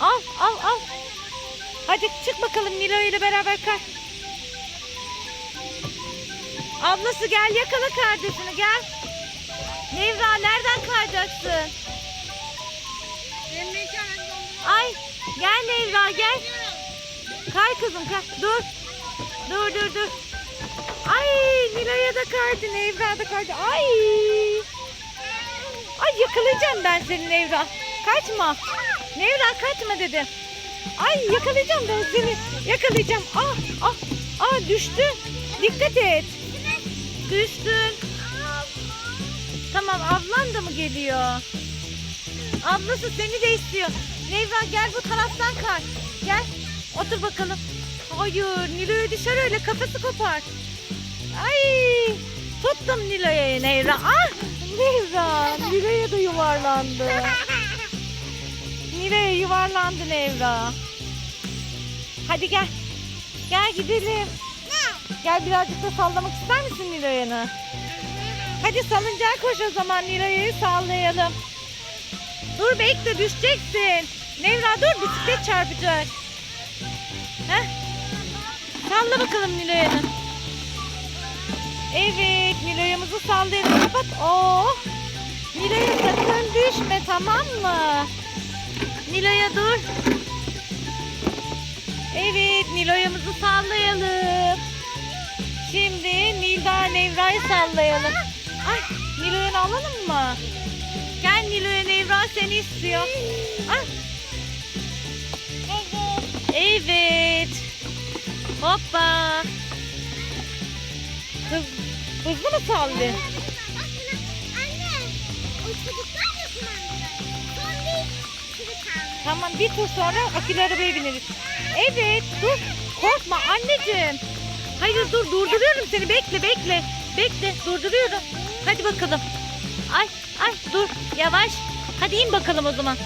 Al al al. Hadi çık bakalım Nilo ile beraber kay. Ablası gel yakala kardeşini gel. Nevra nereden kayacaksın? Ay gel Nevra gel. Kay kızım kay. Dur. Dur dur dur. Ay Nilo'ya da kaydı Nevra da kaydı. Ay. Ay yakalayacağım ben seni Nevra. Kaçma. Nevra kaçma dedim. Ay yakalayacağım ben seni. Yakalayacağım. Ah ah ah düştü. Dikkat et. Düştün. Tamam ablan da mı geliyor? Ablası seni de istiyor. Nevra gel bu taraftan kay. Gel. Otur bakalım. Hayır Nilo'ya düşer öyle kafası kopar. Ay tuttum Nilo'ya Nevra. Ah Nevra Nilo'ya da yuvarlandı. Nilo'ya yuvarlandı Nevra. Hadi gel. Gel gidelim. Gel birazcık da sallamak ister misin Nilo'yanı? Hadi salıncağa koş o zaman Nilo'yu sallayalım. Dur bekle düşeceksin. Nevra dur bisiklet çarpacak. Heh. Salla bakalım Nilo'yanı. Evet Nilo'yamızı sallayalım. Kapat. Oh. Nilo'ya sakın düşme tamam mı? Nilo'ya dur. Evet Nilo'yamızı sallayalım. Şimdi Nilda Nevra'yı sallayalım. Ay Nilo'yanı alalım mı? Gel Nilo'ya Nevra seni istiyor. Ah. Evet. Hoppa. Hız, hızlı mı sallıyor? Tamam bir tur sonra akülü arabaya bineriz. Evet dur korkma anneciğim. Hayır dur durduruyorum seni bekle bekle. Bekle durduruyorum. Hadi bakalım. Ay ay dur yavaş. Hadi in bakalım o zaman.